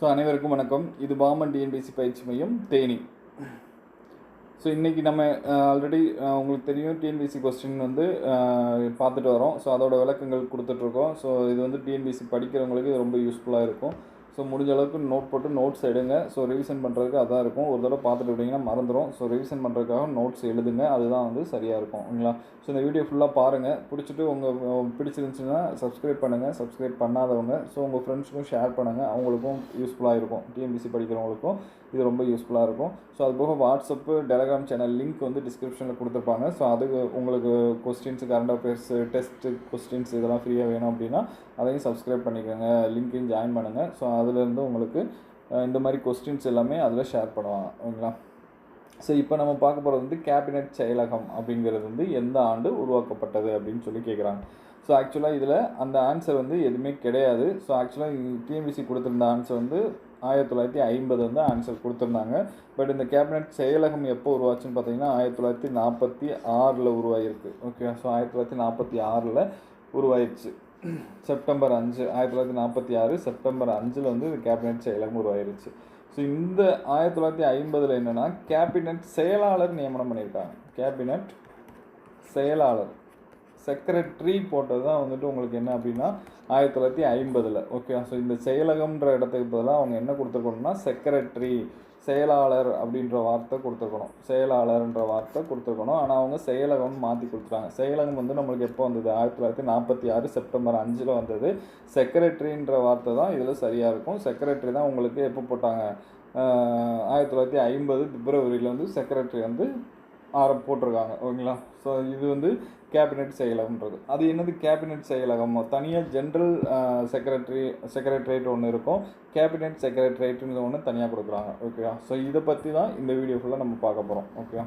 So அனைவருக்கும் வணக்கம். இது பாமன் டிஎன்பிசி பயிற்சி மையம் தேனி. ஸோ இன்றைக்கி நம்ம ஆல்ரெடி உங்களுக்கு தெரியும் டிஎன்பிசி கொஸ்டின் வந்து பார்த்துட்டு வரோம். ஸோ அதோட விளக்கங்கள் கொடுத்துட்ருக்கோம் ஸோ இது வந்து டிஎன்பிசி படிக்கிறவங்களுக்கு இது ரொம்ப யூஸ்ஃபுல்லாக இருக்கும். ஸோ முடிஞ்ச அளவுக்கு நோட் போட்டு நோட்ஸ் எடுங்க. ஸோ ரிவிஷன் பண்ணுறதுக்கு அதான் இருக்கும். ஒரு தடவை பார்த்துட்டு விட்டிங்கன்னா மறந்துடும் ஸோ ரிவிஷன் பண்ணுறதுக்காக நோட்ஸ் எழுதுங்க. அதுதான் வந்து சரியாக இருக்கும். ஓகேங்களா ஸோ இந்த வீடியோ ஃபுல்லாக பாருங்கள் பிடிச்சிட்டு உங்கள் பிடிச்சிருந்துச்சுன்னா சப்ஸ்கிரைப் பண்ணுங்கள் சப்ஸ்கிரைப் பண்ணாதவங்க ஸோ உங்கள் ஃப்ரெண்ட்ஸுக்கும் ஷேர் பண்ணுங்கள் அவங்களுக்கும் யூஸ்ஃபுல்லாக இருக்கும். டிஎம்பிசி படிக்கிறவங்களுக்கும் இது ரொம்ப யூஸ்ஃபுல்லாக இருக்கும். ஸோ அது போக வாட்ஸ்அப்பு டெலகிராம் சேனல் லிங்க் வந்து டிஸ்கிரிப்ஷனில் கொடுத்துருப்பாங்க. ஸோ அதுக்கு உங்களுக்கு questions current affairs test questions இதெல்லாம் ஃப்ரீயாக வேணும் அப்படின்னா அதையும் சப்ஸ்கிரைப் பண்ணிக்கோங்க. லிங்க்கையும் ஜாயின் பண்ணுங்கள் ஸோ அதுலேருந்து உங்களுக்கு இந்த மாதிரி கொஸ்டின்ஸ் எல்லாமே அதில் ஷேர் பண்ணுவாங்க ஓகேங்களா? ஸோ இப்போ நம்ம பார்க்க போகிறது வந்து கேபினெட் செயலகம் அப்படிங்கிறது வந்து எந்த ஆண்டு உருவாக்கப்பட்டது அப்படின்னு சொல்லி கேட்குறாங்க ஸோ ஆக்சுவலாக இதில் அந்த ஆன்சர் வந்து எதுவுமே கிடையாது. ஸோ ஆக்சுவலாக டிஎம்பிசி கொடுத்துருந்த ஆன்சர் வந்து ஆயிரத்தி தொள்ளாயிரத்தி ஐம்பது வந்து ஆன்சர் கொடுத்துருந்தாங்க. பட் இந்த கேபினெட் செயலகம் எப்போ உருவாச்சுன்னு பார்த்தீங்கன்னா ஆயிரத்தி தொள்ளாயிரத்தி நாற்பத்தி ஆறில் உருவாகிருக்கு ஓகே ஸோ ஆயிரத்தி தொள்ளாயிரத்தி நாற்பத்தி ஆறில் உருவாயிடுச்சு செப்டம்பர் அஞ்சு ஆயிரத்தி தொள்ளாயிரத்தி நாற்பத்தி ஆறு செப்டம்பர் அஞ்சில் வந்து இது கேபினெட் செயலகம் உருவாயிருச்சு. ஸோ இந்த ஆயிரத்தி தொள்ளாயிரத்தி ஐம்பதில் என்னென்னா கேபினெட் செயலாளர் நியமனம் பண்ணியிருக்காங்க. கேபினெட் செயலாளர் செக்ரட்டரி போட்டது தான் வந்துட்டு உங்களுக்கு என்ன அப்படின்னா ஆயிரத்தி தொள்ளாயிரத்தி ஐம்பதில். ஓகே ஸோ இந்த செயலகம்ன்ற இடத்துக்கு பதிலாக அவங்க என்ன கொடுத்துருக்கணும்னா செக்ரட்டரி. செயலாளர் அப்படின்ற வார்த்தை கொடுத்துருக்கணும். செயலாளர்ன்ற வார்த்தை கொடுத்துருக்கணும். ஆனால் அவங்க செயலகம் மாற்றி கொடுத்துட்டாங்க. செயலகம் வந்து நம்மளுக்கு எப்போ வந்தது? ஆயிரத்தி தொள்ளாயிரத்தி நாற்பத்தி ஆறு செப்டம்பர் அஞ்சில் வந்தது. செக்ரட்டரின்ற வார்த்தை தான் இதில் சரியாக இருக்கும். செக்ரட்டரி தான் உங்களுக்கு எப்போ போட்டாங்க? ஆயிரத்தி தொள்ளாயிரத்தி ஐம்பது பிப்ரவரியில் வந்து செக்ரட்டரி வந்து ஆரம் போட்டிருக்காங்க ஓகேங்களா? ஸோ இது வந்து கேபினெட் செயலகம்ன்றது. அது என்னது? கேபினெட் செயலகம். தனியாக ஜென்ரல் செக்ரட்டரி செக்ரட்டரியேட் ஒன்று இருக்கும். கேபினெட் செக்ரட்டரியேட்டுன்னு ஒன்று தனியாக கொடுக்குறாங்க ஓகேவா ஸோ இதை பற்றி தான் இந்த வீடியோ ஃபுல்லாக நம்ம பார்க்க போகிறோம் ஓகேவா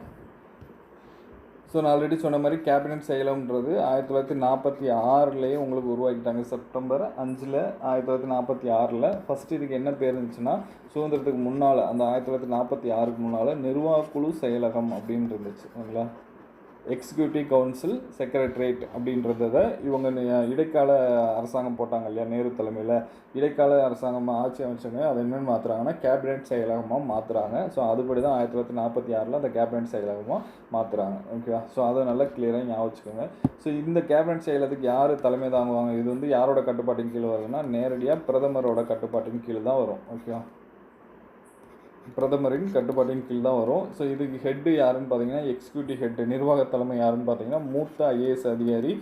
ஸோ நான் ஆல்ரெடி சொன்ன மாதிரி கேபினெட் செயலம்ன்றது ஆயிரத்தி தொள்ளாயிரத்தி நாற்பத்தி ஆறுலேயே உங்களுக்கு உருவாக்கிட்டாங்க. செப்டம்பர் அஞ்சில் ஆயிரத்தி தொள்ளாயிரத்தி நாற்பத்தி ஆறில். ஃபஸ்ட்டு இதுக்கு என்ன பேர் இருந்துச்சுன்னா சுதந்திரத்துக்கு முன்னால் அந்த ஆயிரத்தி தொள்ளாயிரத்தி நாற்பத்தி ஆறுக்கு முன்னால் நிர்வாகக்குழு செயலகம் அப்படின்னு இருந்துச்சு. ஓகேங்களா? எக்ஸிக்யூட்டிவ் கவுன்சில் செக்ரட்டரியேட் அப்படின்றத இவங்க இடைக்கால அரசாங்கம் போட்டாங்க இல்லையா நேரு தலைமையில். இடைக்கால அரசாங்கமாக ஆட்சி அமைச்சவங்க அதை என்னென்னு மாற்றுறாங்கன்னா கேபினெட் செயலகமாக மாற்றுறாங்க ஸோ அதுபடி தான் ஆயிரத்தி தொள்ளாயிரத்தி நாற்பத்தி ஆறில் அந்த கேபினெட் செயலகமாக மாற்றுறாங்க ஓகேவா ஸோ அதை நல்லா கிளியராக ஞாபகம் வச்சுக்கோங்க. ஸோ இந்த கேபினெட் செயலகத்துக்கு யார் தலைமை தாங்குவாங்க? இது வந்து யாரோட கட்டுப்பாட்டின் கீழே வருதுன்னா நேரடியாக பிரதமரோட கட்டுப்பாட்டின் கீழே தான் வரும். ஓகேவா பிரதமரின் கட்டுப்பாட்டின் கீழ் தான் வரும். ஸோ இதுக்கு ஹெட்டு யாருன்னு பார்த்தீங்கன்னா எக்ஸிக்யூட்டிவ் ஹெட்டு நிர்வாக தலைமை யாருன்னு பார்த்தீங்கன்னா மூத்த ஐஏஎஸ் அதிகாரி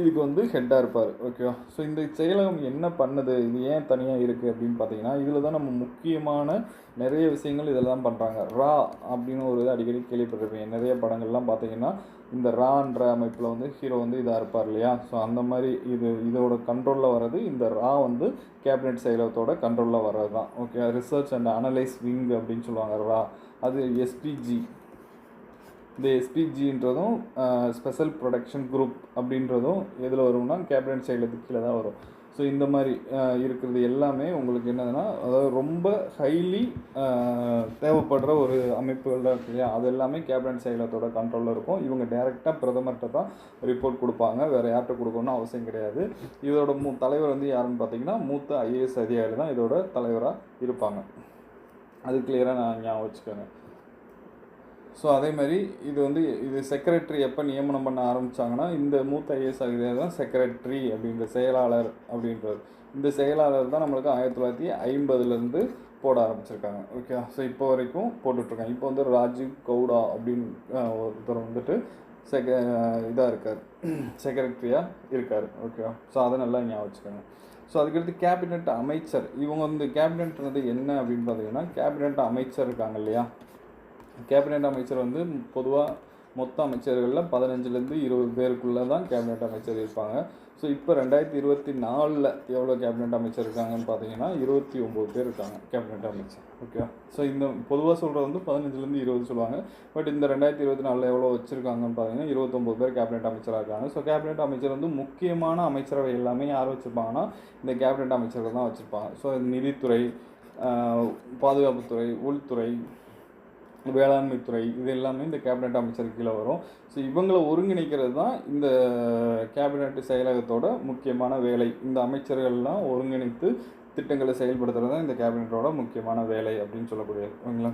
இதுக்கு வந்து ஹெட்டாக இருப்பார் ஓகேவா ஸோ இந்த செயலகம் என்ன பண்ணுது? இது ஏன் தனியாக இருக்குது அப்படின்னு பார்த்தீங்கன்னா இதில் தான் நம்ம முக்கியமான நிறைய விஷயங்கள் இதில் தான் பண்ணுறாங்க ரா அப்படின்னு ஒரு இது அடிக்கடி கேள்விப்பட்டிருப்பேன் நிறைய படங்கள்லாம் பார்த்தீங்கன்னா இந்த ரான்ற அமைப்பில் வந்து ஹீரோ வந்து இதாக இருப்பார் இல்லையா? ஸோ அந்த மாதிரி இது இதோட கண்ட்ரோலில் வர்றது இந்த ரா வந்து கேபினெட் செயலகத்தோட கண்ட்ரோலில் வர்றது தான் okay research and analysis wing அப்படின்னு சொல்லுவாங்க ரா. அது எஸ்பிஜி இந்த எஸ்பிஜின்றதும் ஸ்பெஷல் ப்ரொடக்ஷன் குரூப் அப்படின்றதும் எதில் வரும்னா கேபினட் செயலத்துக்கு கீழே தான் வரும். ஸோ இந்த மாதிரி இருக்கிறது எல்லாமே உங்களுக்கு என்னதுன்னா அதாவது ரொம்ப ஹைலி தேவைப்படுற ஒரு அமைப்புகள் தான் இருக்கு இல்லையா? அது எல்லாமே கேபினட் செயலத்தோட கண்ட்ரோலில் இருக்கும். இவங்க டைரெக்டாக பிரதமர்கிட்ட தான் ரிப்போர்ட் கொடுப்பாங்க. வேறு யார்கிட்ட கொடுக்கணும்னு அவசியம் கிடையாது. இதோட மூ தலைவர் வந்து யாருன்னு பார்த்தீங்கன்னா மூத்த ஐஏஎஸ் அதிகாரி தான் இதோட தலைவராக இருப்பாங்க. அது கிளியராக நான் ஞாபகம் வச்சுக்கோங்க. ஸோ அதே மாதிரி இது வந்து இது செக்ரட்டரி எப்போ நியமனம் பண்ண ஆரம்பித்தாங்கன்னா இந்த மூத்த ஐஏஎஸ் அதிகாரி தான் செக்ரட்டரி அப்படின்ற செயலாளர் அப்படின்றது. இந்த செயலாளர் தான் நம்மளுக்கு ஆயிரத்தி தொள்ளாயிரத்தி ஐம்பதுலேருந்து போட ஆரம்பிச்சிருக்காங்க. ஓகே ஸோ இப்போ வரைக்கும் போட்டுட்ருக்காங்க. இப்போ வந்து ராஜீவ் கவுடா அப்படின்னு ஒருத்தர் வந்துட்டு செக இதாக இருக்கார். செக்ரட்டரியாக இருக்கார். ஓகேவா ஸோ அதை நல்லா ஞாபகம் வச்சுக்கோங்க. ஸோ அதுக்கடுத்து கேபினட் அமைச்சர். இவங்க வந்து கேபினட்ன்றது என்ன அப்படின்னு பார்த்தீங்கன்னா கேபினெட் அமைச்சர் இருக்காங்க இல்லையா? கேபினெட் அமைச்சர் வந்து பொதுவாக மொத்த அமைச்சர்களில் பதினஞ்சுலேருந்து இருபது பேருக்குள்ளே தான் கேபினெட் அமைச்சர் இருப்பாங்க. ஸோ இப்போ ரெண்டாயிரத்தி இருபத்தி நாலில் எவ்வளோ கேபினெட் அமைச்சர் இருக்காங்கன்னு பார்த்தீங்கன்னா இருபத்தி ஒம்பது பேர் இருக்காங்க கேபினெட் அமைச்சர். ஓகே ஸோ இந்த பொதுவாக சொல்கிறது வந்து பதினஞ்சுலேருந்து இருபது சொல்லுவாங்க. பட் இந்த ரெண்டாயிரத்தி இருபத்தி நாலில் எவ்வளோ வச்சுருக்காங்கன்னு பார்த்தீங்கன்னா இருபத்தொம்பது பேர் கேபினெட் அமைச்சராக இருக்காங்க. ஸோ கேபினெட் அமைச்சர் வந்து முக்கியமான அமைச்சரவை எல்லாமே யார் வச்சுருப்பாங்கன்னா இந்த கேபினெட் அமைச்சர்கள் தான் வச்சுருப்பாங்க. ஸோ நிதித்துறை பாதுகாப்புத்துறை உள்துறை வேளாண்மைத்துறை இது எல்லாமே இந்த கேபினெட் அமைச்சர் கீழே வரும். ஸோ இவங்களை ஒருங்கிணைக்கிறது தான் இந்த கேபினெட் செயலகத்தோட முக்கியமான வேலை. இந்த அமைச்சர்கள்லாம் ஒருங்கிணைத்து திட்டங்களை செயல்படுத்துறது தான் இந்த கேபினெட்டோட முக்கியமான வேலை அப்படின்னு சொல்லக்கூடியது ஓகேங்களா?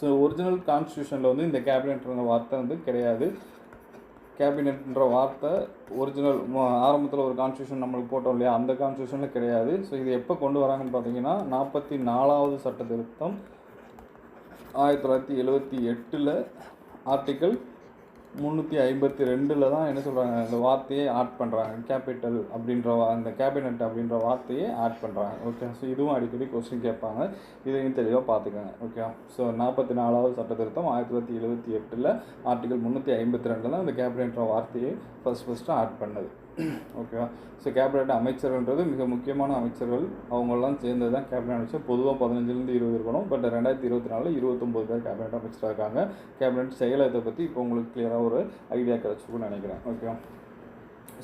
ஸோ ஒரிஜினல் கான்ஸ்டியூஷனில் வந்து இந்த கேபினெட்ன்ற வார்த்தை வந்து கிடையாது. கேபினெட்ன்ற வார்த்தை ஒரிஜினல் ஆரம்பத்தில் ஒரு கான்ஸ்டியூஷன் நம்மளுக்கு போட்டோம் இல்லையா? அந்த கான்ஸ்டியூஷனில் கிடையாது. ஸோ இது எப்போ கொண்டு வராங்கன்னு பார்த்தீங்கன்னா நாற்பத்தி நாலாவது சட்ட திருத்தம் ஆயிரத்தி தொள்ளாயிரத்தி எழுவத்தி எட்டில் ஆர்டிக்கல் முந்நூற்றி ஐம்பத்தி ரெண்டில் தான் என்ன சொல்கிறாங்க இந்த வார்த்தையை ஆட் பண்ணுறாங்க கேபிட்டல் அப்படின்ற அந்த கேபினட் அப்படின்ற வார்த்தையை ஆட் பண்ணுறாங்க ஓகே ஸோ இதுவும் அடிக்கடி கொஸ்டின் கேட்பாங்க. இதையும் தெளிவாக பார்த்துக்கோங்க. ஓகே ஸோ நாற்பத்தி நாலாவது சட்ட திருத்தம் ஆயிரத்தி தொள்ளாயிரத்தி எழுபத்தி எட்டில் ஆர்டிகல் முந்நூற்றி ஐம்பத்தி ரெண்டில் தான் இந்த கேபினட்ன்ற வார்த்தையை ஃபஸ்ட் ஃபஸ்ட்டு ஆட் பண்ணது. ஓகேவா ஸோ கேபினட் அமைச்சர்கள்ன்றது மிக முக்கியமான அமைச்சர்கள். அவங்கெல்லாம் சேர்ந்தது தான் கேபினட் அமைச்சர். பொதுவாக பதினஞ்சுலேருந்து இருபது இருக்கணும். பட் ரெண்டாயிரத்தி இருபத்தி நாலில் இருபத்தொம்போது பேர் கேபினட் அமைச்சராக இருக்காங்க. கேபினட் செயலகத்தை பற்றி இப்போ உங்களுக்கு கிளியராக ஒரு ஐடியா கிடச்சிருக்கும்னு நினைக்கிறேன். ஓகேவா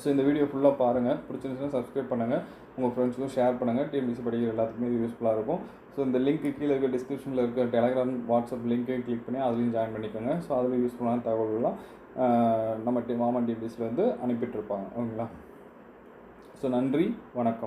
ஸோ இந்த வீடியோ ஃபுல்லாக பாருங்கள் பிடிச்சிருந்துச்சுன்னா சப்ஸ்கிரைப் பண்ணுங்கள் உங்கள் ஃப்ரெண்ட்ஸுக்கும் ஷேர் பண்ணுங்கள் டிஎம்பிசி படிக்கிற எல்லாத்துக்குமே இது யூஸ்ஃபுல்லாக இருக்கும். ஸோ இந்த லிங்க் கீழே இருக்க டிஸ்கிரிப்ஷனில் இருக்க டெலகிராம் வாட்ஸ்அப் லிங்க்கையும் கிளிக் பண்ணி அதுலேயும் ஜாயின் பண்ணிக்கோங்க. ஸோ அதில் யூஸ்ஃபுல்லான தகவல்கள்லாம் நம்ம டி மாமன் டிபிஎஸ்லேருந்து அனுப்பிட்டுருப்பாங்க ஓகேங்களா? ஸோ நன்றி வணக்கம்.